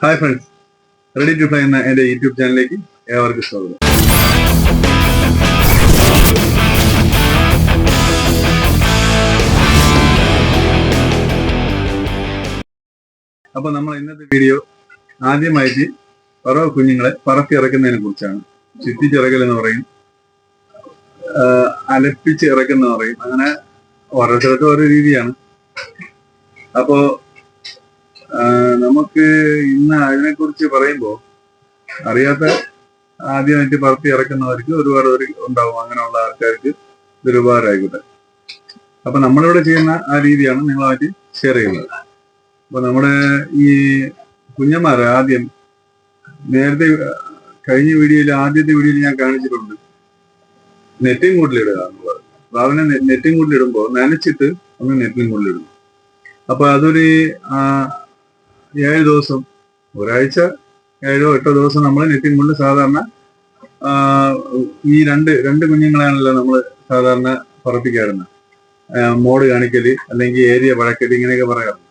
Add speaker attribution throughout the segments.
Speaker 1: Hi friends ready to fly എന്ന എന്റെ YouTube ചാനലിലേക്ക് ഏവർക്കും സ്വാഗതം. അപ്പൊ നമ്മൾ ഇന്നത്തെ വീഡിയോ ആദ്യമായിട്ട് പറവ കുഞ്ഞുങ്ങളെ പറത്തി ഇറക്കുന്നതിനെ കുറിച്ചാണ്. ചുറ്റിച്ചിറക്കൽ എന്ന് പറയും. അലപ്പിച്ച് ഇറക്കുന്ന പറയും. അങ്ങനെ ഓരോരുത്തർക്കും ഓരോ രീതിയാണ്. അപ്പോ ആഹ് നമുക്ക് ഇന്ന് അതിനെ കുറിച്ച് പറയുമ്പോ അറിയാത്ത ആദ്യമായിട്ട് പറത്തി ഇറക്കുന്നവർക്ക് ഒരുപാട് ഒരു ഉണ്ടാവും അങ്ങനെയുള്ള ആൾക്കാർക്ക് ഇതൊരു അപ്പൊ നമ്മളിവിടെ ചെയ്യുന്ന ആ രീതിയാണ് നിങ്ങളുമായിട്ട് ഷെയർ ചെയ്യുന്നത്. അപ്പൊ നമ്മുടെ ഈ കുഞ്ഞന്മാർ ആദ്യം നേരത്തെ കഴിഞ്ഞ വീഡിയോയിൽ ആദ്യത്തെ വീഡിയോയിൽ ഞാൻ കാണിച്ചിട്ടുണ്ട്. നെറ്റിൻ കൂട്ടിലിടുക എന്നുള്ളത് പ്രാവിനെ നെറ്റിൻ കൂട്ടിലിടുമ്പോൾ നനച്ചിട്ട് ഒന്ന് നെറ്റിൻ കൂട്ടിലിടും അപ്പൊ അതൊരു ഏഴ് ദിവസം. ഒരാഴ്ച ഏഴോ എട്ടോ ദിവസം നമ്മൾ നെറ്റിൻ കൊണ്ട് സാധാരണ ഈ രണ്ട് രണ്ട് കുഞ്ഞുങ്ങളാണല്ലോ നമ്മൾ സാധാരണ പറപ്പിക്കാറുണ്ട്. മോഡ് കാണിക്കൽ അല്ലെങ്കിൽ ഏരിയ വഴക്കൽ ഇങ്ങനെയൊക്കെ പറയാറുണ്ട്.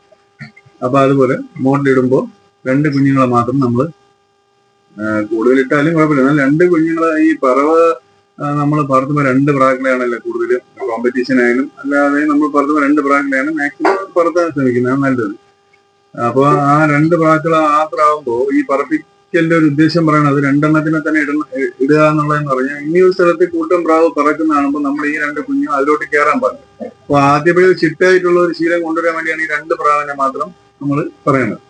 Speaker 1: അപ്പൊ അതുപോലെ മോഡിലിടുമ്പോൾ രണ്ട് കുഞ്ഞുങ്ങളെ മാത്രം നമ്മൾ കൂടുതലിട്ടാലും കുഴപ്പമില്ല. എന്നാൽ രണ്ട് കുഞ്ഞുങ്ങളെ ഈ പറവ് നമ്മൾ പറത്തുമ്പോൾ രണ്ട് പ്രാക്കളെയാണല്ലോ കൂടുതലും കോമ്പറ്റീഷൻ ആയാലും അല്ലാതെ നമ്മൾ പറത്തുമ്പോൾ രണ്ട് പ്രാക്കളെയാണ് മാക്സിമം പറത്താൻ ശ്രമിക്കുന്നത്. നല്ലത്. അപ്പൊ ആ രണ്ട് ഭാഗത്തുകൾ മാത്രമാകുമ്പോ ഈ പറപ്പിക്കലിന്റെ ഒരു ഉദ്ദേശം പറയണത് രണ്ടെണ്ണത്തിനെ തന്നെ ഇടുന്ന ഇടുക എന്നുള്ളതെന്ന് പറഞ്ഞാൽ ഇനി ഒരു സ്ഥലത്ത് കൂട്ടം പ്രാവ് പറക്കുന്ന നമ്മൾ ഈ രണ്ട് കുഞ്ഞും അതിലോട്ട് കയറാൻ പാടില്ല. അപ്പൊ ആദ്യപടി ചിട്ടായിട്ടുള്ള ഒരു ശീലം കൊണ്ടുവരാൻ വേണ്ടിയാണ് ഈ രണ്ട് പ്രാവിനെ മാത്രം നമ്മൾ പറയുന്നത്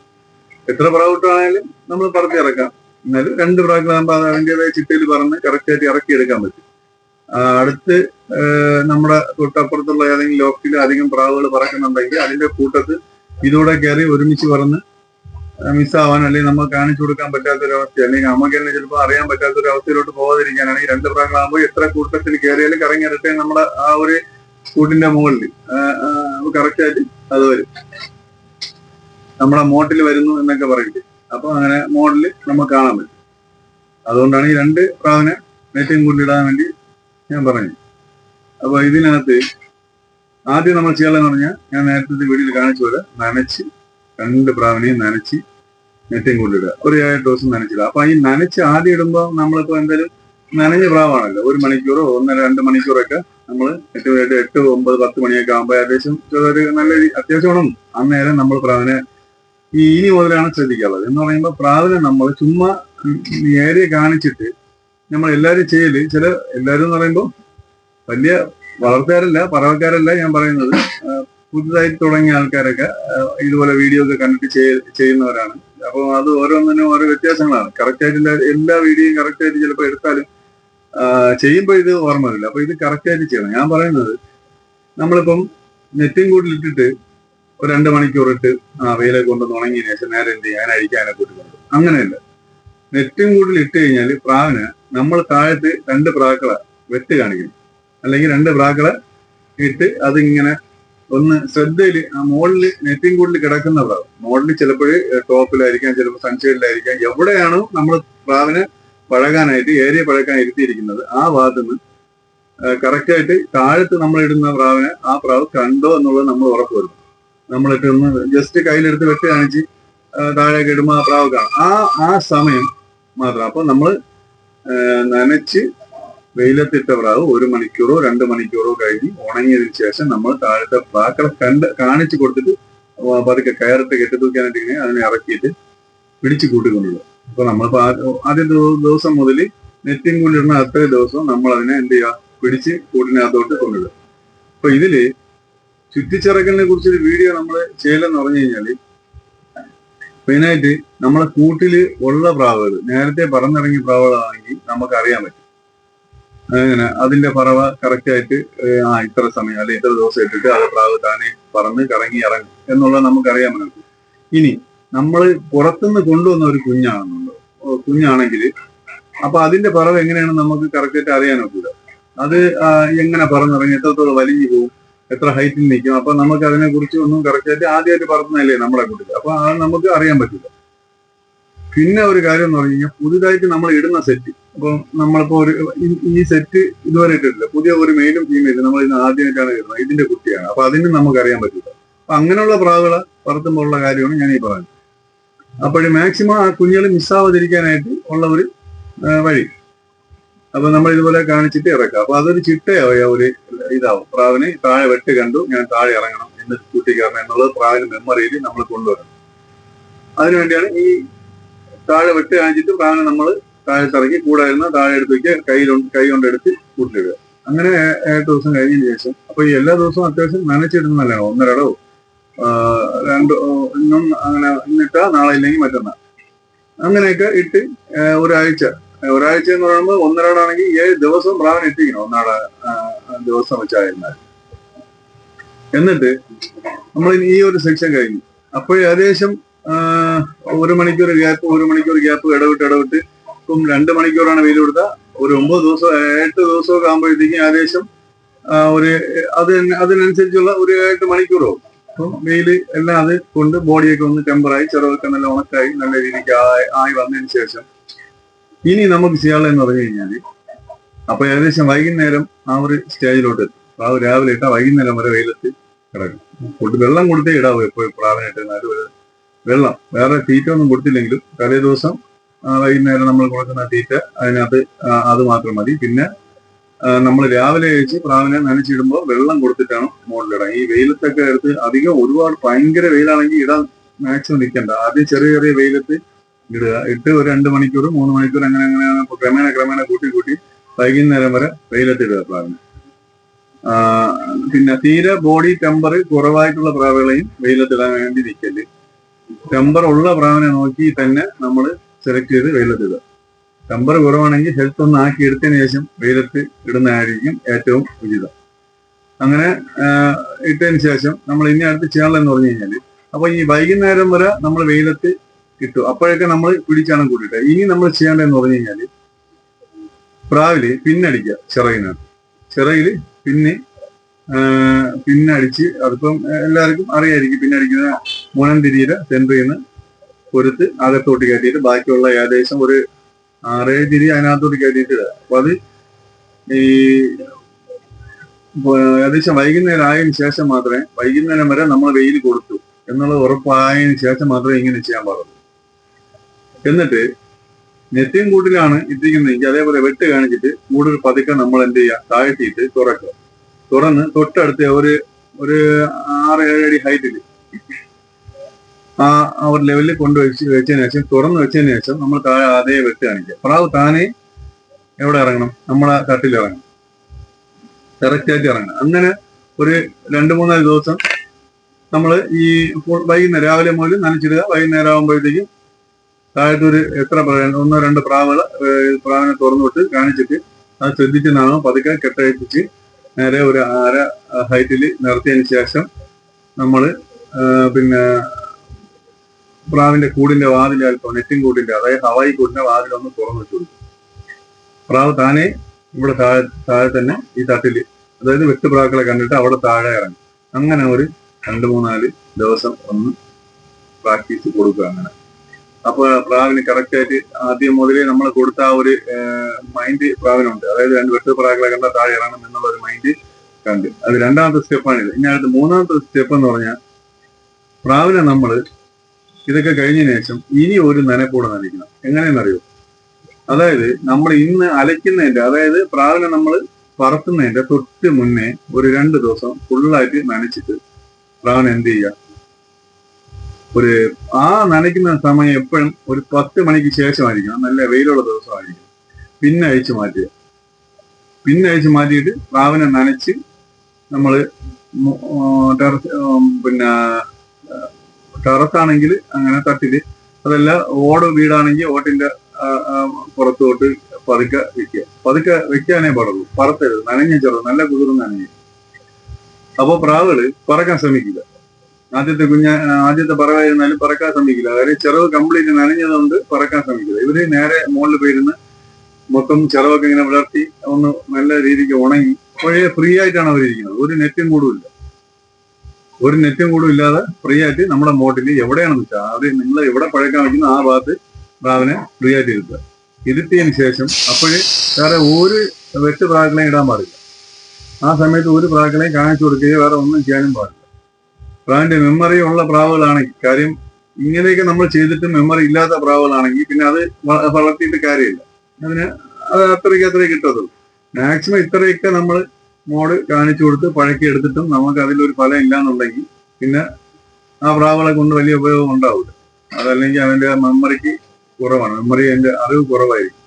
Speaker 1: എത്ര പ്രാവിട്ടാണെങ്കിലും നമ്മൾ പറത്തി ഇറക്കാം. എന്നാലും രണ്ട് പ്രാക്കളാകുമ്പോൾ അത് അതിന്റെതായ ചിട്ടയിൽ പറഞ്ഞ് കറക്റ്റായിട്ട് ഇറക്കി എടുക്കാൻ പറ്റും. അടുത്ത് നമ്മുടെ തൊട്ടപ്പുറത്തുള്ള ഏതെങ്കിലും ലോക്കിൽ അധികം പ്രാവുകൾ പറക്കുന്നുണ്ടെങ്കിൽ അതിന്റെ കൂട്ടത്ത് ഇതോടെ കയറി ഒരുമിച്ച് പറന്ന് മിസ്സാവാൻ അല്ലെങ്കിൽ നമ്മൾ കാണിച്ചു കൊടുക്കാൻ പറ്റാത്തൊരവസ്ഥ അല്ലെങ്കിൽ നമുക്ക് തന്നെ ചിലപ്പോൾ അറിയാൻ പറ്റാത്തൊരു അവസ്ഥയിലോട്ട് പോകാതിരിക്കാനാണ്. ഈ രണ്ട് പ്രാക്കളാകുമ്പോൾ എത്ര കൂട്ടത്തിൽ കയറിയാലും കറങ്ങി ഇരട്ടെ നമ്മുടെ ആ ഒരു കൂട്ടിന്റെ മുകളിൽ കറക്റ്റായിട്ട് അത് വരും. നമ്മളെ മോട്ടിൽ വരുന്നു എന്നൊക്കെ പറയില്ലേ? അപ്പൊ അങ്ങനെ മോഡൽ നമുക്ക് കാണാൻ പറ്റും. അതുകൊണ്ടാണ് ഈ രണ്ട് പ്രാവിനെ നെറ്റും കൂട്ടിയിടാൻ വേണ്ടി ഞാൻ പറഞ്ഞു അപ്പൊ ഇതിനകത്ത് ആദ്യം നമ്മൾ ചെയ്യാമെന്ന് പറഞ്ഞാൽ ഞാൻ നേരത്തെ വീഡിയോയിൽ കാണിച്ചു പോലെ നനച്ച് രണ്ട് പ്രാവിനെയും നനച്ച് നെറ്റും കൊണ്ടിടുക ഒരു ഏഴ് ദിവസം നനച്ചിടുക. അപ്പൊ ഈ നനച്ച് ആദ്യം ഇടുമ്പോൾ നമ്മളിപ്പോ എന്തായാലും നനഞ്ഞ പ്രാവാണല്ലോ. ഒരു മണിക്കൂറോ ഒന്നര രണ്ട് മണിക്കൂറൊക്കെ നമ്മൾ എട്ട് എട്ട് എട്ട് ഒമ്പത് പത്ത് മണിയൊക്കെ ആകുമ്പോൾ ഏകദേശം ഒരു നല്ല അത്യാവശ്യം ഉണങ്ങും അന്നേരം നമ്മൾ പ്രാവിനെ ഈ ഇനി മുതലാണ് ശ്രദ്ധിക്കാനുള്ളത് എന്ന് പറയുമ്പോൾ പ്രാവിനെ നമ്മൾ ചുമ്മാ ഏരിയ കാണിച്ചിട്ട് നമ്മൾ എല്ലാവരും ചെയ്യൽ ചില എല്ലാവരും എന്ന് പറയുമ്പോൾ വലിയ വളർത്തുകാരല്ല പറവക്കാരല്ല ഞാൻ പറയുന്നത്. പുതുതായി തുടങ്ങിയ ആൾക്കാരൊക്കെ ഇതുപോലെ വീഡിയോ ഒക്കെ കണ്ടിട്ട് ചെയ്യുന്നവരാണ്. അപ്പോൾ അത് ഓരോന്നിനും ഓരോ വ്യത്യാസങ്ങളാണ്. കറക്റ്റ് ആയിട്ട് എല്ലാ- വീഡിയോയും കറക്റ്റ് ആയിട്ട് ചിലപ്പോൾ എടുത്താലും ചെയ്യുമ്പോൾ ഇത് ഓർമ്മ വരില്ല. അപ്പൊ ഇത് കറക്റ്റ് ആയിട്ട് ചെയ്യണം. ഞാൻ പറയുന്നത് നമ്മളിപ്പം നെറ്റും കൂട്ടിലിട്ടിട്ട് ഒരു രണ്ട് മണിക്കൂർ ഇട്ട് ആ വെയിലെ കൊണ്ടുവന്ന് ഉണങ്ങിയതിനു ശേഷം നേരെ എന്ത് ചെയ്യാൻ അഴിക്കാനെ കൂട്ടിക്കൊണ്ട് അങ്ങനെയല്ല. നെറ്റും കൂട്ടിൽ ഇട്ട് കഴിഞ്ഞാൽ പ്രാവിന് നമ്മൾ താഴത്ത് രണ്ട് പ്രാക്കളെ വെട്ട് കാണിക്കണം അല്ലെങ്കിൽ രണ്ട് പ്രാക്കളെ ഇട്ട് അതിങ്ങനെ ഒന്ന് ശ്രദ്ധയിൽ ആ മുകളിൽ നെറ്റിംഗ് കൂടുതൽ കിടക്കുന്ന പ്രാവ്. മുകളിൽ ചിലപ്പോൾ ടോപ്പിലായിരിക്കാം ചിലപ്പോൾ സൺഷെയ്ഡിലായിരിക്കാം എവിടെയാണോ നമ്മൾ പ്രാവിനെ പഴകാനായിട്ട് ഏരിയ പഴക്കാൻ ഇരുത്തിയിരിക്കുന്നത് ആ ഭാഗത്ത് നിന്ന് കറക്റ്റായിട്ട് താഴത്ത് നമ്മൾ ഇടുന്ന പ്രാവിനെ ആ പ്രാവ് കണ്ടോ എന്നുള്ളത് നമ്മൾ ഉറപ്പ് വരുന്നു നമ്മളിട്ട് ഒന്ന് ജസ്റ്റ് കയ്യിലെടുത്ത് വെട്ട് കാണിച്ച് താഴേക്ക് ഇടുമ്പോൾ ആ പ്രാവ് കാണും. ആ ആ സമയം മാത്രം. അപ്പൊ നമ്മൾ നനച്ച് വെയിലത്തിട്ട പ്രാവ് ഒരു മണിക്കൂറോ രണ്ട് മണിക്കൂറോ കഴിഞ്ഞ് ഉണങ്ങിയതിന് ശേഷം നമ്മൾ താഴത്തെ പ്രാക്കളെ കണ്ട് കാണിച്ചു കൊടുത്തിട്ട് പതുക്കെ കയറിട്ട് കെട്ടിത്തൂക്കാനായിട്ട് ഇങ്ങനെ അതിനെ ഇറക്കിയിട്ട് പിടിച്ചു കൂട്ടിക്കൊണ്ടുള്ളൂ അപ്പൊ നമ്മൾ ആദ്യ ദിവസം മുതൽ നെറ്റിൻ കൊണ്ടിരുന്ന അത്രയും ദിവസം നമ്മൾ അതിനെ എന്ത് ചെയ്യുക? പിടിച്ച് കൂട്ടിനകത്തോട്ട് കൊണ്ടുവിടുക അപ്പൊ ഇതിൽ ചുറ്റിച്ചിറക്കലിനെ കുറിച്ചൊരു വീഡിയോ നമ്മൾ ചെയ്യലെന്ന് പറഞ്ഞു കഴിഞ്ഞാൽ മെയിനായിട്ട് നമ്മളെ കൂട്ടിൽ ഉള്ള പ്രാവുകൾ നേരത്തെ പറന്നിറങ്ങിയ പ്രാവുകളാണെങ്കിൽ നമുക്ക് അറിയാൻ പറ്റും. അങ്ങനെ അതിന്റെ പറവ കറക്റ്റ് ആയിട്ട് ആ ഇത്ര സമയം അല്ലെ ഇത്ര ദിവസം ഇട്ടിട്ട് അത് പ്രാവ് താനെ പറന്ന് കറങ്ങി ഇറങ്ങും എന്നുള്ളത് നമുക്ക് അറിയാൻ പറ്റും ഇനി നമ്മൾ പുറത്തുനിന്ന് കൊണ്ടുവന്ന ഒരു കുഞ്ഞാണെന്നുണ്ടോ? കുഞ്ഞാണെങ്കിൽ അപ്പൊ അതിന്റെ പറവ് എങ്ങനെയാണ് നമുക്ക് കറക്റ്റ് ആയിട്ട് അറിയാൻ ഒക്കില്ല അത് എങ്ങനെ പറന്നിറങ്ങി എത്രത്തോളം വലിഞ്ഞു പോകും എത്ര ഹൈറ്റിൽ നിൽക്കും അപ്പൊ നമുക്ക് അതിനെ കുറിച്ച് ഒന്നും കറക്റ്റ് ആയിട്ട് ആദ്യമായിട്ട് പറഞ്ഞതല്ലേ നമ്മളെ കൂട്ടിൽ അപ്പൊ അത് നമുക്ക് അറിയാൻ പറ്റില്ല. പിന്നെ ഒരു കാര്യം എന്ന് പറഞ്ഞു കഴിഞ്ഞാൽ പുതുതായിട്ട് നമ്മൾ ഇടുന്ന സെറ്റ് അപ്പൊ നമ്മളിപ്പോ ഒരു ഈ- സെറ്റ് ഇതുവരെ ഇട്ടിട്ടില്ല. പുതിയ ഒരു മെയിലും ഫീമെയിലും നമ്മൾ ഇന്ന് ആദ്യമായിട്ടാണ് ഇടുന്നത്. ഇതിന്റെ കുട്ടിയാണ്. അപ്പൊ അതിന് നമുക്ക് അറിയാൻ പറ്റില്ല. അപ്പൊ അങ്ങനെയുള്ള പ്രാവുകളെ പറത്തുമ്പോഴുള്ള കാര്യമാണ് ഞാൻ ഈ പറയുന്നത്. അപ്പോഴും മാക്സിമം ആ കുഞ്ഞുങ്ങൾ മിസ്സാവാതിരിക്കാനായിട്ട് ഉള്ള ഒരു വഴി. അപ്പൊ നമ്മൾ ഇതുപോലെ കാണിച്ചിട്ട് ഇറക്കാം. അപ്പൊ അതൊരു ചിട്ടയാവുക ഒരു ഇതാവും. പ്രാവിന് താഴെ വെട്ട് കണ്ടു ഞാൻ താഴെ ഇറങ്ങണം എന്ന് കൂട്ടിക്കറണം എന്നുള്ളത് പ്രാവിന് മെമ്മറിയിൽ നമ്മൾ കൊണ്ടുവരണം. അതിനുവേണ്ടിയാണ് ഈ താഴെ വെട്ട് കാണിച്ചിട്ട് പ്രാവിനെ നമ്മൾ താഴെ കൂടെ ഇരുന്ന് താഴെ എടുത്ത് വെക്കുക കൈ കൈ കൊണ്ട് എടുത്ത് കൂട്ടിലിടുക. അങ്ങനെ എട്ട് ദിവസം കഴിഞ്ഞതിന് ശേഷം അപ്പൊ ഈ എല്ലാ ദിവസവും അത്യാവശ്യം നനച്ചിടുന്ന നല്ലതാണ്. ഒന്നരടോ രണ്ടോ ഇന്നും അങ്ങനെ ഇന്നിട്ടാ നാളെ ഇല്ലെങ്കിൽ മറ്റന്നാൾ അങ്ങനെയൊക്കെ ഇട്ട് ഒരാഴ്ച. ഒരാഴ്ച എന്ന് പറയുമ്പോൾ ഒന്നരാടാണെങ്കിൽ ഏഴ് ദിവസം പ്രാവൻ എത്തിക്കണം. ഒന്നാട് ദിവസം വെച്ചായിരുന്നാൽ എന്നിട്ട് നമ്മൾ ഈ ഒരു സെക്ഷൻ കഴിഞ്ഞു. അപ്പോൾ ഏകദേശം ഒരു മണിക്കൂർ ഗ്യാപ്പ് ഒരു മണിക്കൂർ ഗ്യാപ്പ് ഇടവിട്ട് ഇടവിട്ട്. ഇപ്പം രണ്ട് മണിക്കൂറാണ് വെയിൽ കൊടുത്താൽ ഒരു ഒമ്പത് ദിവസം എട്ട് ദിവസമൊക്കെ ആകുമ്പോഴത്തേക്കും ഏകദേശം ഒരു അത് അതിനനുസരിച്ചുള്ള ഒരു എട്ട് മണിക്കൂറോ. അപ്പം വെയിൽ എല്ലാം അത് കൊണ്ട് ബോഡിയൊക്കെ ഒന്ന് ടെമ്പറായി ചെറുതൊക്കെ നല്ല ഉണക്കായി നല്ല രീതിക്ക് ആയി വന്നതിന് ശേഷം ഇനി നമുക്ക് ചെയ്യാനുള്ളതെന്ന് പറഞ്ഞു കഴിഞ്ഞാൽ അപ്പൊ ഏകദേശം വൈകുന്നേരം ആ ഒരു സ്റ്റേജിലോട്ട് എത്തും. പ്രാവ് രാവിലെ ഇട്ടാൽ വൈകുന്നേരം വരെ വെയിലത്ത് കിടക്കും. വെള്ളം കൊടുത്തേ ഇടാവൂ എപ്പോഴും പ്രാവിനായിട്ട് എന്നാലും ഒരു വെള്ളം. വേറെ തീറ്റ ഒന്നും കൊടുത്തില്ലെങ്കിലും തലേ ദിവസം വൈകുന്നേരം നമ്മൾ കൊടുക്കുന്ന തീറ്റ അതിനകത്ത് അത് മാത്രം മതി. പിന്നെ നമ്മൾ രാവിലെ കഴിച്ച് പ്രാവിനെ നനച്ചിടുമ്പോൾ വെള്ളം കൊടുത്തിട്ടാണ് മുകളിലിടാൻ ഈ വെയിലത്തൊക്കെ എടുത്ത് അധികം ഒരുപാട് ഭയങ്കര വെയിലാണെങ്കിൽ ഇടാൻ മാക്സിമം നിൽക്കണ്ട. ആദ്യം ചെറിയ ചെറിയ വെയിലത്ത് ഇടുക. ഇട്ട് ഒരു രണ്ട് മണിക്കൂർ മൂന്ന് മണിക്കൂർ അങ്ങനെ അങ്ങനെ ക്രമേണ ക്രമേണ കൂട്ടി കൂട്ടി വൈകുന്നേരം വരെ വെയിലത്ത് ഇടുക പ്രാവിനെ പിന്നെ തീരെ ബോഡി ടെമ്പർ കുറവായിട്ടുള്ള പ്രാവുകളെയും വെയിലത്തിടാൻ വേണ്ടി നിൽക്കൽ ടെമ്പർ ഉള്ള പ്രാവിനെ നോക്കി തന്നെ നമ്മൾ സെലക്ട് ചെയ്ത് വെയിലത്തിടുക ടെമ്പർ കുറവാണെങ്കിൽ ഹെൽത്ത് ഒന്ന് ആക്കി എടുത്തതിന് ശേഷം വെയിലത്ത് ഇടുന്നതായിരിക്കും ഏറ്റവും ഉചിതം. അങ്ങനെ ഇട്ടതിന് ശേഷം നമ്മൾ ഇനി അടുത്ത് ചെയ്യാനുള്ളതെന്ന് പറഞ്ഞു കഴിഞ്ഞാൽ അപ്പൊ ഈ വൈകുന്നേരം വരെ നമ്മൾ വെയിലത്ത് ഇട്ടു. അപ്പോഴൊക്കെ നമ്മൾ പിടിച്ചാണ് കൂട്ടിയിട്ട് ഇനി നമ്മൾ ചെയ്യേണ്ടതെന്ന് പറഞ്ഞു കഴിഞ്ഞാൽ പ്രാവിൽ പിന്നടിക്കുക ചിറകിനകത്ത് ചിറകിൽ പിന്നെ പിന്നടിച്ച് അതിപ്പം എല്ലാവർക്കും അറിയായിരിക്കും. പിന്നടിക്കുന്ന മുനന്തിരിയുടെ സെന്ററിൽ നിന്ന് പൊരുത്ത് അകത്തോട്ട് കയറ്റിയിട്ട് ബാക്കിയുള്ള ഏകദേശം ഒരു ആറേഴ് തിരി അതിനകത്തോട്ട് കയറ്റിയിട്ട് അപ്പൊ അത് ഈ ഏകദേശം വൈകുന്നേരം ആയതിനു ശേഷം മാത്രമേ വൈകുന്നേരം വരെ നമ്മൾ വെയിൽ കൊടുത്തു എന്നുള്ളത് ഉറപ്പായതിനു ശേഷം മാത്രമേ ഇങ്ങനെ ചെയ്യാൻ പാടുള്ളൂ. എന്നിട്ട് നെറ്റിയും കൂട്ടിലാണ് ഇട്ടിരിക്കുന്നതെങ്കിൽ അതേപോലെ വെട്ട് കാണിച്ചിട്ട് കൂടുതൽ പതുക്കെ നമ്മൾ എന്ത് ചെയ്യുക താഴ്ത്തിയിട്ട് തുറക്കുക. തുറന്ന് തൊട്ടടുത്ത് ഒരു ഒരു ആറ് ഏഴ് അടി ഹൈറ്റിൽ ആ ഒരു ലെവലിൽ കൊണ്ടുവച്ച് വെച്ചതിന് ശേഷം തുറന്ന് വെച്ചതിന് ശേഷം നമ്മൾ താഴെ അതേ വെട്ട് കാണിക്കുക പ്രാവ് താനെ എവിടെ ഇറങ്ങണം? നമ്മളെ തട്ടിൽ ഇറങ്ങണം. ഡയറക്റ്റ് ആയിട്ട് ഇറങ്ങണം. അങ്ങനെ ഒരു രണ്ട് മൂന്നാൽ ദിവസം നമ്മൾ ഈ വൈകുന്നേരം രാവിലെ മുതൽ നനച്ചിടുക. വൈകുന്നേരം ആകുമ്പോഴത്തേക്കും താഴത്തൊരു എത്ര ഒന്നോ രണ്ട് പ്രാവുകൾ പ്രാവിനെ തുറന്നു വിട്ട് കാണിച്ചിട്ട് അത് ശ്രദ്ധിച്ച് നാമം പതുക്കെ കെട്ടഴിപ്പിച്ച് നേരെ ഒരു അര ഹൈറ്റിൽ നിർത്തിയതിന് ശേഷം നമ്മൾ പിന്നെ പ്രാവിന്റെ കൂടിന്റെ വാതിൽ നെറ്റിൻ കൂടിന്റെ അതായത് ഹവായി കൂടിന്റെ വാതിലൊന്ന് തുറന്നു വെച്ചു കൊടുക്കും. പ്രാവ് താനെ ഇവിടെ താഴെ താഴെ തന്നെ ഈ തട്ടിൽ അതായത് വെട്ടുപ്രാക്കളെ കണ്ടിട്ട് അവിടെ താഴെ ഇറങ്ങും. അങ്ങനെ ഒരു രണ്ട് മൂന്നാൽ ദിവസം ഒന്ന് പ്രാക്ടീസ് കൊടുക്കുക അങ്ങനെ. അപ്പൊ പ്രാവിന് കറക്റ്റ് ആയിട്ട് ആദ്യം മുതലേ നമ്മൾ കൊടുത്ത ആ ഒരു മൈൻഡ് പ്രാവിനുണ്ട്. അതായത് രണ്ട് വെട്ട് പ്രാവുകളെ കണ്ട താഴെ ഇറങ്ങണം എന്നുള്ള ഒരു മൈൻഡ് കണ്ട്. അത് രണ്ടാമത്തെ സ്റ്റെപ്പാണിത് ഇനി അടുത്ത് മൂന്നാമത്തെ സ്റ്റെപ്പ് എന്ന് പറഞ്ഞാൽ പ്രാവിനെ നമ്മൾ ഇതൊക്കെ കഴിഞ്ഞതിന് ശേഷം ഇനി ഒരു നനക്കൂടെ നനയ്ക്കണം. എങ്ങനെയെന്നറിയോ അതായത് നമ്മൾ ഇന്ന് അലയ്ക്കുന്നതിന്റെ അതായത് പ്രാവിനെ നമ്മൾ പറത്തുന്നതിന്റെ തൊട്ട് മുന്നേ ഒരു രണ്ട് ദിവസം ഫുള്ളായിട്ട് നനച്ചിട്ട് പ്രാവിനെ എന്ത് ചെയ്യുക? ഒരു ആ നനയ്ക്കുന്ന സമയം എപ്പോഴും ഒരു പത്ത് മണിക്ക് ശേഷമായിരിക്കണം. നല്ല വെയിലുള്ള ദിവസമായിരിക്കും പിന്നെ അഴിച്ചു മാറ്റുക. പിന്നെ അഴിച്ചു മാറ്റിയിട്ട് പ്രാവിനെ നനച്ച് നമ്മൾ ടെറസ് പിന്നെ ടെറസാണെങ്കിൽ അങ്ങനെ തട്ടിൽ അതല്ല ഓട് വീടാണെങ്കിൽ ഓട്ടിന്റെ പുറത്തോട്ട് പതുക്കെ വെക്കുക. പതുക്കെ വെക്കാനേ പാടുള്ളൂ. പറത്തരുത്. നനഞ്ഞ ചെറു നല്ല കുതിർന്ന് നനഞ്ഞ്. അപ്പോൾ പ്രാവുകൾ പറക്കാൻ ശ്രമിക്കില്ല. ആദ്യത്തെ കുഞ്ഞ ആദ്യത്തെ പറവായിരുന്നാലും പറക്കാൻ ശ്രമിക്കില്ല. അതായത് ചെറവ് കംപ്ലീറ്റ് നനഞ്ഞതുകൊണ്ട് പറക്കാൻ ശ്രമിക്കില്ല. ഇവർ നേരെ മുകളിൽ പോയിരുന്ന് മൊത്തം ചെറവൊക്കെ ഇങ്ങനെ വളർത്തി ഒന്ന് നല്ല രീതിക്ക് ഉണങ്ങി പഴയ ഫ്രീ ആയിട്ടാണ് അവരിയ്ക്കുന്നത് ഒരു നെറ്റും കൂടുമില്ല ഒരു നെറ്റും കൂടും ഇല്ലാതെ ഫ്രീ ആയിട്ട് നമ്മുടെ മോട്ടിൽ എവിടെയാണെന്ന് വെച്ചാൽ അത് നിങ്ങൾ എവിടെ പഴക്കാൻ വെക്കുന്ന ആ ഭാഗത്ത് പ്രാവിനെ ഫ്രീ ആയിട്ട് ഇരുത്തുക. ഇരുത്തിയതിന് ശേഷം അപ്പോഴേ വേറെ ഒരു വെട്ട് പ്രാക്കളെയും ഇടാൻ പാടില്ല. ആ സമയത്ത് ഒരു പ്രാക്കളെയും കാണിച്ചു കൊടുക്കുകയോ വേറെ ഒന്നും ചെയ്യാനും പാടില്ല. പ്രാവിന്റെ മെമ്മറി ഉള്ള പ്രാവുകളാണെങ്കിൽ കാര്യം ഇങ്ങനെയൊക്കെ നമ്മൾ ചെയ്തിട്ട് മെമ്മറി ഇല്ലാത്ത പ്രാവുകളാണെങ്കിൽ പിന്നെ അത് വളർത്തിയിട്ട് കാര്യമില്ല. അതിന് അത് അത്രയ്ക്ക് അത്രയും കിട്ടത്തുള്ളൂ. മാക്സിമം ഇത്രയൊക്കെ നമ്മൾ മോഡ് കാണിച്ചു കൊടുത്ത് പഴക്കി എടുത്തിട്ടും നമുക്ക് അതിലൊരു ഫലം ഇല്ലാന്നുണ്ടെങ്കിൽ പിന്നെ ആ പ്രാവുകളെ കൊണ്ട് വലിയ ഉപയോഗം ഉണ്ടാവില്ല. അതല്ലെങ്കിൽ അവന്റെ മെമ്മറിക്ക് കുറവാണ്. മെമ്മറി അതിന്റെ അറിവ് കുറവായിരിക്കും.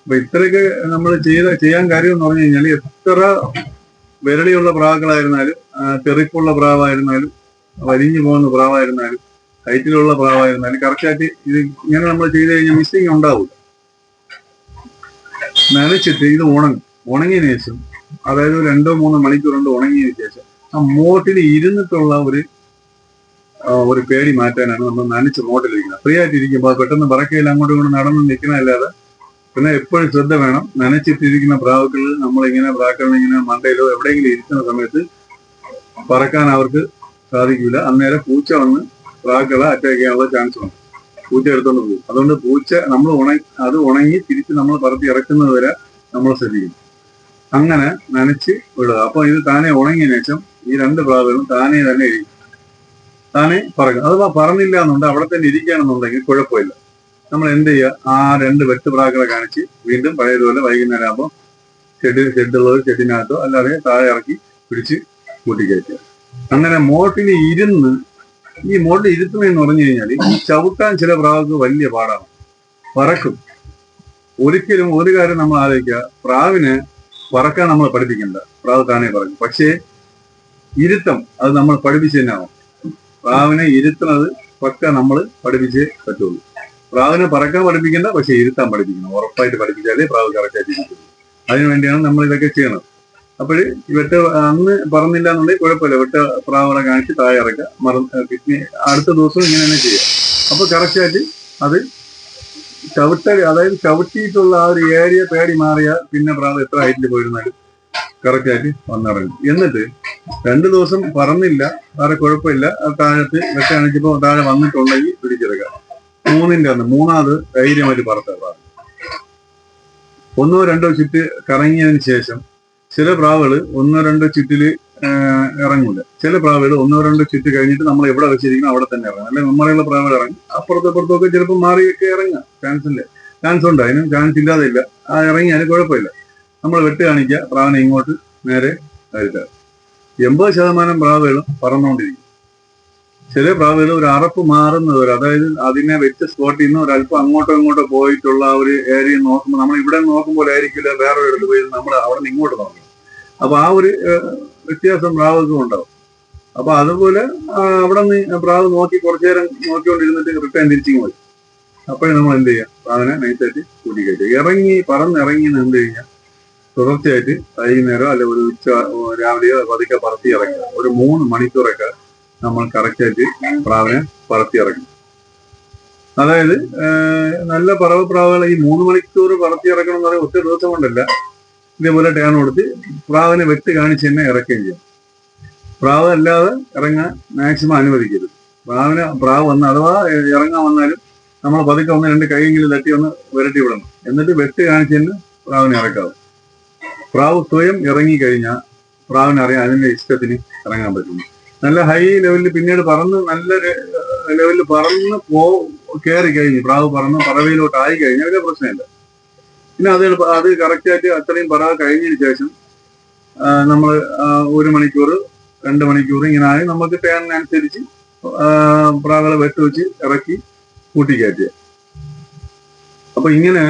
Speaker 1: അപ്പൊ ഇത്രയൊക്കെ നമ്മൾ ചെയ്ത ചെയ്യാൻ കാര്യം എന്ന് പറഞ്ഞു കഴിഞ്ഞാൽ എത്ര വിരളിയുള്ള പ്രാവുകളായിരുന്നാലും തെറിപ്പുള്ള പ്രാവായിരുന്നാലും വലിഞ്ഞു പോകുന്ന പ്രാവായിരുന്നാലും ഹൈറ്റിലുള്ള പ്രാവായിരുന്നാലും കറക്റ്റായിട്ട് ഇത് ഇങ്ങനെ നമ്മൾ ചെയ്ത് കഴിഞ്ഞാൽ മിസ്സിങ് ഉണ്ടാവില്ല നനച്ചിട്ട് ഇത് ഉണങ്ങും. ഉണങ്ങിയതിനു ശേഷം അതായത് രണ്ടോ മൂന്നോ മണിക്കൂർ കൊണ്ട് ഉണങ്ങിയതിനു ശേഷം ആ മോട്ടിൽ ഇരുന്നിട്ടുള്ള ഒരു ഒരു പേടി മാറ്റാനാണ് നമ്മൾ നനച്ച് മോട്ടിലിരിക്കുന്നത്. ഫ്രീ ആയിട്ട് ഇരിക്കുമ്പോൾ പെട്ടെന്ന് പറക്കയിൽ അങ്ങോട്ടും ഇങ്ങോട്ടും നടന്ന് നിൽക്കുന്നതല്ലാതെ. പിന്നെ എപ്പോഴും ശ്രദ്ധ വേണം. നനച്ചിട്ടിരിക്കുന്ന പ്രാവുകളിൽ നമ്മളിങ്ങനെ പ്രാക്കളിങ്ങനെ മണ്ടയിലോ എവിടെയെങ്കിലും ഇരിക്കുന്ന സമയത്ത് പറക്കാൻ അവർക്ക് സാധിക്കില്ല അന്നേരം പൂച്ച വന്ന് പ്രാക്കളെ അറ്റാക്ക് ചെയ്യാനുള്ള ചാൻസ് ഉണ്ട്. പൂച്ച എടുത്തോണ്ട് പോകും. അതുകൊണ്ട് പൂച്ച നമ്മൾ ഉണങ്ങി അത് ഉണങ്ങി തിരിച്ച് നമ്മൾ പറത്തി ഇറക്കുന്നത് വരെ നമ്മൾ ശ്രദ്ധിക്കും. അങ്ങനെ നനച്ച് വിടുക. അപ്പൊ ഇത് താനെ ഉണങ്ങിയ ശേഷം ഈ രണ്ട് പ്രാവുകളും താനെ തന്നെ ഇരിക്കും. താനെ പറക്കും അഥവാ പറഞ്ഞില്ല എന്നുണ്ട് അവിടെ തന്നെ ഇരിക്കുകയാണെന്നുണ്ടെങ്കിൽ കുഴപ്പമില്ല. നമ്മൾ എന്ത് ചെയ്യുക? ആ രണ്ട് വെട്ട് പ്രാക്കളെ കാണിച്ച് വീണ്ടും പഴയതുപോലെ വൈകുന്നേരം ആകുമ്പോൾ ഷെഡ് ഷെഡുള്ളത് ഷെഡിനകത്തോ അല്ലാതെ താഴെ ഇറക്കി പിടിച്ച് കൂട്ടിക്കയറ്റുക. അങ്ങനെ മോട്ടിൽ ഇരുന്ന് ഈ മോട്ടിൽ ഇരുത്തുന്നതെന്ന് പറഞ്ഞു കഴിഞ്ഞാൽ ഈ ചവിട്ടാൻ ചില പ്രാവുകൾക്ക് വലിയ പാടാണ്. പറക്കും ഒരിക്കലും ഒരു കാര്യം നമ്മൾ ആലോചിക്കുക. പ്രാവിനെ പറക്കാൻ നമ്മൾ പഠിപ്പിക്കണ്ട. പ്രാവ് താനേ പറക്കും പക്ഷേ ഇരുത്തം അത് നമ്മൾ പഠിപ്പിച്ചു തന്നെ ആവും പ്രാവിനെ ഇരുത്തണത് പക്ക നമ്മൾ പഠിപ്പിച്ചേ പറ്റുള്ളൂ. പ്രാവിനെ പറക്കാൻ പഠിപ്പിക്കണ്ട പക്ഷെ ഇരുത്താൻ പഠിപ്പിക്കണം. ഉറപ്പായിട്ട് പഠിപ്പിച്ചാലേ പ്രാവ് കറക്റ്റായിട്ട് ഇരിക്കുള്ളൂ അതിനു വേണ്ടിയാണ് നമ്മൾ ഇതൊക്കെ ചെയ്യണത്. അപ്പോൾ വെട്ട് അന്ന് പറഞ്ഞില്ല എന്നുണ്ടെങ്കിൽ കുഴപ്പമില്ല. വെട്ട പ്രാവണ കാണിച്ച് താഴെ ഇറക്കുക. മറന്ന് പിന്നെ അടുത്ത ദിവസം ഇങ്ങനെ തന്നെ ചെയ്യുക. അപ്പോൾ കറക്റ്റായിട്ട് അത് ചവിട്ട അതായത് ചവിട്ടിയിട്ടുള്ള ആ ഒരു ഏരിയ പേടി മാറിയ പിന്നെ പ്രാവ് എത്ര ഹൈറ്റിൽ പോയിരുന്നാലും കറക്റ്റായിട്ട് വന്നിറങ്ങും എന്നിട്ട് രണ്ടു ദിവസം പറന്നില്ല. വേറെ കുഴപ്പമില്ല. താഴത്ത് വെട്ട അണിച്ചപ്പോൾ താഴെ വന്നിട്ടുണ്ടെങ്കിൽ പിടിച്ചെടുക്കുക. മൂന്നിന്റെ അന്ന് മൂന്നാമത് ധൈര്യമായിട്ട് പറത്ത ഒന്നോ രണ്ടോ ചുറ്റ് കറങ്ങിയതിന് ശേഷം ചില പ്രാവുകൾ ഒന്നോ രണ്ടോ ചുറ്റിൽ ആഹ് ഇറങ്ങൂല. ചില പ്രാവുകൾ ഒന്നോ രണ്ടോ ചിറ്റ് കഴിഞ്ഞിട്ട് നമ്മൾ എവിടെ വെച്ചിരിക്കണം അവിടെ തന്നെ ഇറങ്ങും. അല്ലെങ്കിൽ നമ്മളെയുള്ള പ്രാവുകൾ ഇറങ്ങും. അപ്പുറത്തും അപ്പുറത്തൊക്കെ ചിലപ്പോൾ മാറിയൊക്കെ ഇറങ്ങാം ചാൻസ് ഇല്ല. ചാൻസ് ഉണ്ട്. അതിനും ചാൻസ് ഇല്ലാതെ ഇല്ല. ആ ഇറങ്ങിയാലും കുഴപ്പമില്ല. നമ്മൾ വെട്ട് കാണിക്കുക. പ്രാവിനെ ഇങ്ങോട്ട് നേരെ വരുത്തുക. എൺപത് ശതമാനം പ്രാവുകളും പറന്നുകൊണ്ടിരിക്കും. ചില പ്രാവുകൾ ഒരു അറപ്പ് മാറുന്നത് വരെ അതായത് അതിനെ വെച്ച സ്പോട്ടിൽ നിന്ന് ഒരു അല്പം അങ്ങോട്ടോ ഇങ്ങോട്ടോ പോയിട്ടുള്ള ഒരു ഏരിയ നോക്കുമ്പോൾ നമ്മൾ ഇവിടെ നോക്കുമ്പോൾ ആയിരിക്കില്ല. വേറെ ഒരിടത്ത് പോയി നമ്മൾ അവിടെ നിന്ന് ഇങ്ങോട്ട് നോക്കണം. അപ്പൊ ആ ഒരു വ്യത്യാസം പ്രാവുകൾക്കും ഉണ്ടാവും. അപ്പൊ അതുപോലെ അവിടെ നിന്ന് പ്രാവ് നോക്കി കുറച്ചു നേരം നോക്കിക്കൊണ്ടിരുന്നിട്ട് റിട്ടേൺ തിരിച്ചു പോയി. അപ്പോഴേ നമ്മൾ എന്ത് ചെയ്യാം? പ്രാവിനെ നൈസായിട്ട് കൂട്ടിക്കയറ്റുക ഇറങ്ങി പറന്നിറങ്ങി എന്ത് കഴിഞ്ഞാൽ തുടർച്ചയായിട്ട് വൈകുന്നേരം അല്ലെ ഒരു ഉച്ച രാവിലെയോ പതുക്കെ പറത്തി ഇറങ്ങുക ഒരു മൂന്ന് മണിക്കൂറൊക്കെ നമ്മൾ കറക്റ്റായിട്ട് പ്രാവിനെ പറത്തി ഇറങ്ങും. അതായത് നല്ല പറവ പ്രാവുകൾ ഈ മൂന്ന് മണിക്കൂർ പറത്തി ഇറക്കണം എന്ന് പറയുന്നത് ഒറ്റ ദിവസം കൊണ്ടല്ല. ഇതേപോലെ ടേൺ കൊടുത്ത് പ്രാവിനെ വെട്ട് കാണിച്ച് തന്നെ ഇറക്കുകയും ചെയ്യാം പ്രാവ് അല്ലാതെ ഇറങ്ങാൻ മാക്സിമം അനുവദിക്കരുത്. പ്രാവിന് പ്രാവ് വന്ന് അഥവാ ഇറങ്ങാൻ വന്നാലും നമ്മൾ പതുക്കെ ഒന്ന് രണ്ട് കൈയെങ്കിലും തട്ടി ഒന്ന് വിരട്ടി വിടണം. എന്നിട്ട് വെട്ട് കാണിച്ച് തന്നെ പ്രാവിനെ ഇറക്കാവും. പ്രാവ് സ്വയം ഇറങ്ങി കഴിഞ്ഞാൽ പ്രാവിനെ അറിയാൻ അതിന്റെ ഇഷ്ടത്തിന് ഇറങ്ങാൻ പറ്റുന്നു. നല്ല ഹൈ ലെവലിൽ പിന്നീട് പറന്ന് നല്ല ലെവലിൽ പറന്ന് പോ കയറി കഴിഞ്ഞു പ്രാവ് പറന്ന് പറവയിലോട്ട് ആയി കഴിഞ്ഞാൽ വലിയ പ്രശ്നമില്ല. പിന്നെ അത് അത് കറക്റ്റായിട്ട് അത്രയും പറ കഴിഞ്ഞതിന് ശേഷം നമ്മൾ ഒരു മണിക്കൂർ രണ്ട് മണിക്കൂർ ഇങ്ങനെ ആയി നമുക്ക് ടേണിനനുസരിച്ച് പ്രാവുകളെ വെട്ടുവെച്ച് ഇറക്കി കൂട്ടിക്കയറ്റുക. അപ്പൊ ഇങ്ങനെ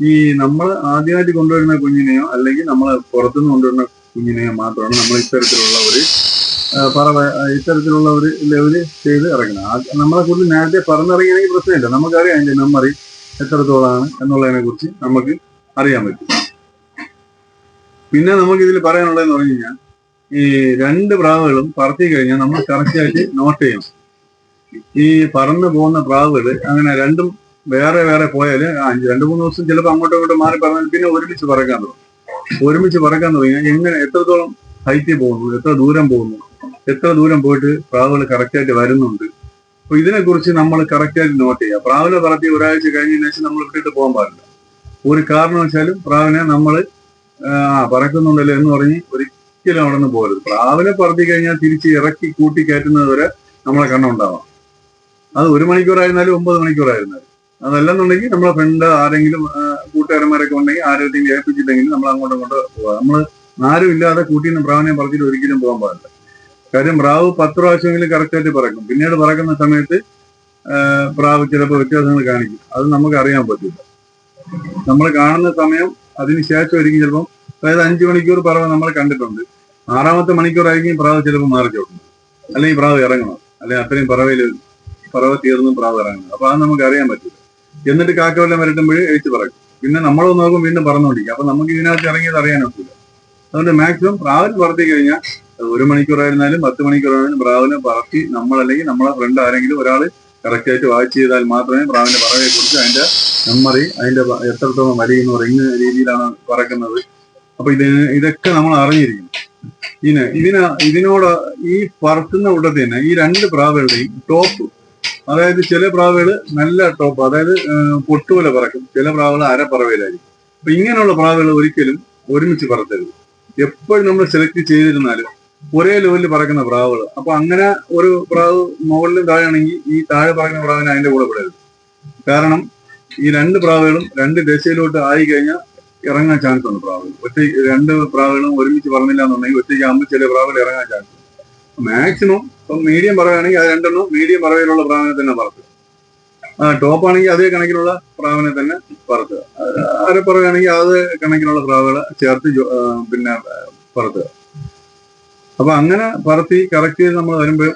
Speaker 1: ഈ നമ്മൾ ആദ്യമായിട്ട് കൊണ്ടുവരുന്ന കുഞ്ഞിനെയോ അല്ലെങ്കിൽ നമ്മൾ പുറത്തുനിന്ന് കൊണ്ടുവരുന്ന കുഞ്ഞിനെയോ മാത്രമാണ് നമ്മൾ ഇത്തരത്തിലുള്ള ഒരു പറ ഇത്തരത്തിലുള്ള ഒരു ലെവൽ ചെയ്ത് ഇറങ്ങണം നമ്മളെ കൂടുതൽ നേരത്തെ പറഞ്ഞിറങ്ങിയാണെങ്കിൽ പ്രശ്നമില്ല. നമുക്കറിയാം അതിന്റെ മെമ്മറി എത്രത്തോളമാണ് എന്നുള്ളതിനെ കുറിച്ച് നമുക്ക് അറിയാൻ പറ്റും. പിന്നെ നമുക്ക് ഇതിൽ പറയാനുള്ളതെന്ന് പറഞ്ഞു കഴിഞ്ഞാൽ ഈ രണ്ട് പ്രാവുകളും പറത്തി കഴിഞ്ഞാൽ നമ്മൾ കറക്റ്റായിട്ട് നോട്ട് ചെയ്യണം. ഈ പറന്നു പോകുന്ന പ്രാവുകൾ അങ്ങനെ രണ്ടും വേറെ വേറെ പോയാൽ രണ്ട് മൂന്ന് ദിവസം ചിലപ്പോൾ അങ്ങോട്ടും ഇങ്ങോട്ടും മാറി പറഞ്ഞാൽ പിന്നെ ഒരുമിച്ച് പറക്കാൻ തുടങ്ങും. ഒരുമിച്ച് പറക്കാൻ തുടങ്ങിയാൽ എങ്ങനെ എത്രത്തോളം ഹൈറ്റിൽ പോകുന്നു എത്ര ദൂരം പോകുന്നു എത്ര ദൂരം പോയിട്ട് പ്രാവുകൾ കറക്റ്റായിട്ട് വരുന്നുണ്ട് അപ്പൊ ഇതിനെക്കുറിച്ച് നമ്മൾ കറക്റ്റായിട്ട് നോട്ട് ചെയ്യുക. പ്രാവിനെ പറത്തി ഒരാഴ്ച കഴിഞ്ഞതിന് ശേഷം നമ്മൾ വിട്ടിട്ട് പോകാൻ പാടില്ല. ഒരു കാരണം കാരണവശാലും പ്രാവിനെ നമ്മൾ ആ പറക്കുന്നുണ്ടല്ലോ എന്ന് പറഞ്ഞ് ഒരിക്കലും അവിടെ നിന്ന് പോകരുത്. പ്രാവിനെ പറത്തി കഴിഞ്ഞാൽ തിരിച്ച് ഇറക്കി കൂട്ടി കയറ്റുന്നത് വരെ നമ്മളെ കണ്ണുണ്ടാവാം അത് ഒരു മണിക്കൂറായിരുന്നാലും ഒമ്പത് മണിക്കൂറായിരുന്നാലും. അതല്ലെന്നുണ്ടെങ്കിൽ നമ്മളെ ഫ്രണ്ട് ആരെങ്കിലും കൂട്ടുകാരന്മാരൊക്കെ ഉണ്ടെങ്കിൽ ആരോഗ്യം ഏൽപ്പിച്ചിട്ടെങ്കിലും നമ്മൾ അങ്ങോട്ടും ഇങ്ങോട്ട് പോവാം നമ്മൾ ആരും ഇല്ലാതെ നിന്ന് പ്രാവിനെ പറത്തിയിട്ട് ഒരിക്കലും പോകാൻ പാടില്ല. കാര്യം പ്രാവ് പത്ത് പ്രാവശ്യമെങ്കിലും കറക്റ്റായിട്ട് പറക്കും. പിന്നീട് പറക്കുന്ന സമയത്ത് പ്രാവ് ചിലപ്പോൾ വ്യത്യാസങ്ങൾ കാണിക്കും. അത് നമുക്ക് അറിയാൻ പറ്റില്ല. നമ്മൾ കാണുന്ന സമയം അതിന് ശേഷം ഒരിക്കലും ചിലപ്പം. അതായത് അഞ്ചു മണിക്കൂർ പറവ് നമ്മൾ കണ്ടിട്ടുണ്ട്. ആറാമത്തെ മണിക്കൂറായിരിക്കും പ്രാവ് ചിലപ്പോൾ മാറി ചോട്ടുന്നത് അല്ലെങ്കിൽ പ്രാവ് ഇറങ്ങണം. അല്ലെങ്കിൽ അത്രയും പറവയിൽ പറവ തീർന്നും പ്രാവ് ഇറങ്ങണം. അപ്പൊ അത് നമുക്ക് അറിയാൻ പറ്റില്ല. എന്നിട്ട് കാക്കവെല്ലാം വരട്ടുമ്പോൾ എഴുത്ത് പറക്കും. പിന്നെ നമ്മൾ നോക്കും വീണ്ടും പറന്നുകൊണ്ടിരിക്കും അപ്പൊ നമുക്ക് ഇതിനകത്ത് ഇറങ്ങിയത് അറിയാൻ പറ്റില്ല അതുകൊണ്ട് മാക്സിമം പ്രാവിൽ പറത്തി കഴിഞ്ഞാൽ ഒരു മണിക്കൂറായിരുന്നാലും പത്ത് മണിക്കൂറായാലും പ്രാവിനെ പറത്തി നമ്മളല്ലെങ്കിൽ നമ്മളെ ഫ്രണ്ട് ആരെങ്കിലും ഒരാൾ കറക്റ്റായിട്ട് വാച്ച് ചെയ്താൽ മാത്രമേ പ്രാവിന്റെ പറവയെ കുറിച്ച് അതിന്റെ മെമ്മറി അതിന്റെ എത്രത്തോളം വലിയെന്ന് റിങ് രീതിയിലാണ് പറക്കുന്നത്. അപ്പൊ ഇത് ഇതൊക്കെ നമ്മൾ അറിഞ്ഞിരിക്കും ഇതിന് ഇതിന് ഇതിനോട് ഈ പറക്കുന്ന കൂട്ടത്തിൽ തന്നെ ഈ രണ്ട് പ്രാവുകളുടെയും ടോപ്പ് അതായത് ചില പ്രാവുകൾ നല്ല ടോപ്പ് അതായത് പൊട്ടുപോലെ പറക്കും. ചില പ്രാവുകൾ അരപ്പറവയിലായിരിക്കും. അപ്പൊ ഇങ്ങനെയുള്ള പ്രാവുകൾ ഒരിക്കലും ഒരുമിച്ച് പറത്തരുത്. എപ്പോഴും നമ്മൾ സെലക്ട് ചെയ്തിരുന്നാലും ഒരേ ലെവലിൽ പറക്കുന്ന പ്രാവുകൾ. അപ്പൊ അങ്ങനെ ഒരു പ്രാവ് മുകളിലും താഴെയാണെങ്കിൽ ഈ താഴെ പറക്കുന്ന പ്രാവിനെ അതിന്റെ കൂടെ വിടരുത്. കാരണം ഈ രണ്ട് പ്രാവുകളും രണ്ട് ദശയിലോട്ട് ആയി കഴിഞ്ഞാൽ ഇറങ്ങാൻ ചാൻസ് ഉണ്ട് പ്രാവുകൾ ഒറ്റ രണ്ട് പ്രാവുകളും ഒരുമിച്ച് പറഞ്ഞില്ല എന്നുണ്ടെങ്കിൽ ഒറ്റയ്ക്ക് ആകുമ്പോൾ ചില പ്രാവുകൾ ഇറങ്ങാൻ ചാൻസ് ഉണ്ട്. മാക്സിമം ഇപ്പം മീഡിയം പറയുകയാണെങ്കിൽ അത് രണ്ടെണ്ണം മീഡിയം പറവിലുള്ള പ്രാവിനെ തന്നെ പറത്തുക. ടോപ്പ് ആണെങ്കിൽ അതേ കണക്കിലുള്ള പ്രാവിനെ തന്നെ പറത്തുക. അര പറയുകയാണെങ്കിൽ അത് കണക്കിനുള്ള പ്രാവുകളെ ചേർത്ത് പിന്നെ പറത്തുക. അപ്പൊ അങ്ങനെ പറത്തി കറക്റ്റ് ചെയ്ത് നമ്മൾ വരുമ്പോൾ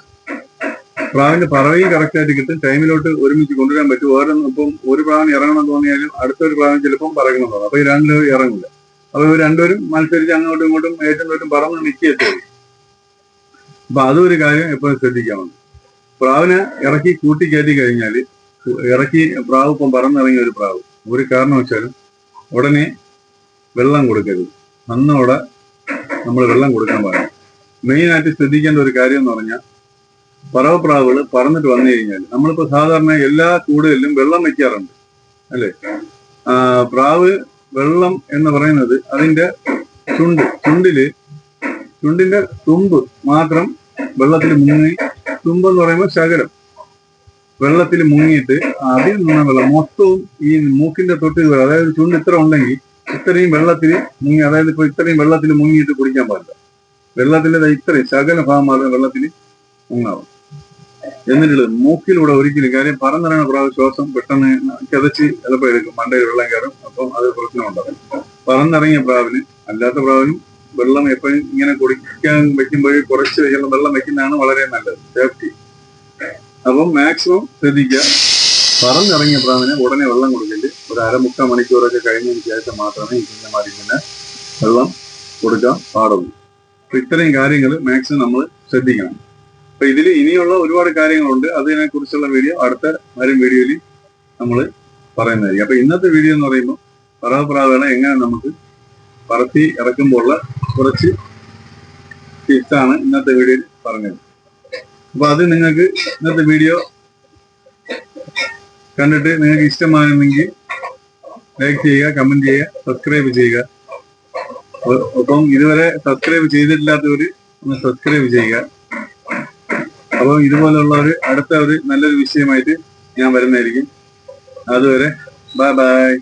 Speaker 1: പ്രാവിന്റെ പറവയും കറക്റ്റ് ആയിട്ട് കിട്ടും. ടൈമിലോട്ട് ഒരുമിച്ച് കൊണ്ടുവരാൻ പറ്റും. വേറെ ഇപ്പം ഒരു പ്രാവിന് ഇറങ്ങണം തോന്നിയാലും അടുത്തൊരു പ്രാവിന് ചിലപ്പം പറയണം തോന്നും. അപ്പൊ ഈ രണ്ടുപേരും ഇറങ്ങില്ല അപ്പൊ ഇവർ രണ്ടുപേരും മത്സരിച്ച് അങ്ങോട്ടും ഇങ്ങോട്ടും ഏറ്റവും ഏറ്റവും പറന്ന് നിൽക്കുകയൊക്കെ അപ്പൊ അതൊരു കാര്യം എപ്പോഴും ശ്രദ്ധിക്കാവുന്നു പ്രാവിനെ ഇറക്കി കൂട്ടി കയറ്റി കഴിഞ്ഞാൽ ഇറക്കി പ്രാവ് ഇപ്പം പറന്നിറങ്ങിയ ഒരു പ്രാവ്. ഒരു കാരണം കാരണവശാലും ഉടനെ വെള്ളം കൊടുക്കരുത്. അന്നോടെ നമ്മൾ വെള്ളം കൊടുക്കാൻ പാടില്ല. മെയിനായിട്ട് ശ്രദ്ധിക്കേണ്ട ഒരു കാര്യം എന്ന് പറഞ്ഞാൽ പറവപ്രാവുകൾ പറന്നിട്ട് വന്നു കഴിഞ്ഞാൽ നമ്മളിപ്പോ സാധാരണ എല്ലാ കൂടുതലും വെള്ളം വെക്കാറുണ്ട് അല്ലേ? പ്രാവ് വെള്ളം എന്ന് പറയുന്നത് അതിന്റെ ചുണ്ട് ചുണ്ടിൽ ചുണ്ടിന്റെ തുമ്പ് മാത്രം വെള്ളത്തിൽ മുങ്ങി തുമ്പ് എന്ന് പറയുമ്പോൾ ശകലം. വെള്ളത്തിൽ മുങ്ങിയിട്ട് അതിൽ നിന്ന വെള്ളം മൊത്തവും ഈ മൂക്കിന്റെ തൊട്ട് അതായത് ചുണ്ട് ഇത്ര ഉണ്ടെങ്കിൽ ഇത്രയും വെള്ളത്തിൽ മുങ്ങി അതായത് ഇപ്പൊ ഇത്രയും വെള്ളത്തിൽ മുങ്ങിയിട്ട് കുടിക്കാൻ പാടില്ല. വെള്ളത്തിൽ ദാ ഇത്രയും ശകല ഭാഗം വെള്ളത്തിന് വെള്ളത്തിൽ എന്നിട്ടുള്ളത് മൂക്കിലൂടെ ഒരിക്കലും കാര്യം പറന്നിറങ്ങുന്ന പ്രാവ് ശ്വാസം പെട്ടെന്ന് കിതച്ച് ചിലപ്പോൾ എടുക്കും. മണ്ടയിൽ വെള്ളം കയറും. അപ്പം അത് പ്രശ്നമുണ്ടാകും. പറന്നിറങ്ങിയ പ്രാവിന് അല്ലാത്ത പ്രാവിനും വെള്ളം എപ്പോഴും ഇങ്ങനെ കുടിക്കാൻ വെക്കുമ്പോഴേ കുറച്ച് വെള്ളം വെള്ളം വെക്കുന്നതാണ് വളരെ നല്ലത്. സേഫ്റ്റി അപ്പം മാക്സിമം ശ്രദ്ധിക്കുക. പറന്നിറങ്ങിയ പ്രാവിന് ഉടനെ വെള്ളം കൊടുക്കൽ. ഒരു അരമുക്കാൽ മണിക്കൂറൊക്കെ കഴിഞ്ഞതിന് ശേഷം മാത്രമേ ഇങ്ങനെ പിന്നെ വെള്ളം കൊടുക്കാൻ പാടുള്ളൂ. അപ്പൊ ഇത്രയും കാര്യങ്ങൾ മാക്സിമം നമ്മൾ ശ്രദ്ധിക്കണം. അപ്പൊ ഇതിൽ ഇനിയുള്ള ഒരുപാട് കാര്യങ്ങളുണ്ട്. അതിനെ കുറിച്ചുള്ള വീഡിയോ അടുത്ത വരും വീഡിയോയിൽ നമ്മൾ പറയുന്നതായിരിക്കും. അപ്പൊ ഇന്നത്തെ വീഡിയോ എന്ന് പറയുമ്പോൾ പറവപ്രാവണ എങ്ങനെ നമുക്ക് പറത്തി ഇറക്കുമ്പോൾ ഉള്ള കുറച്ച് ടിപ്സാണ് ഇന്നത്തെ വീഡിയോയിൽ പറഞ്ഞത്. അപ്പൊ അത് നിങ്ങൾക്ക് ഇന്നത്തെ വീഡിയോ കണ്ടിട്ട് നിങ്ങൾക്ക് ഇഷ്ടമായിരുന്നെങ്കിൽ ലൈക്ക് ചെയ്യുക കമന്റ് ചെയ്യുക സബ്സ്ക്രൈബ് ചെയ്യുക. ഒപ്പം ഇതുവരെ സബ്സ്ക്രൈബ് ചെയ്തിട്ടില്ലാത്തവര് ഒന്ന് സബ്സ്ക്രൈബ് ചെയ്യുക. അപ്പം ഇതുപോലുള്ള ഒരു അടുത്ത ഒരു നല്ലൊരു വിഷയമായിട്ട് ഞാൻ വരുന്നതായിരിക്കും. അതുവരെ ബൈ ബൈ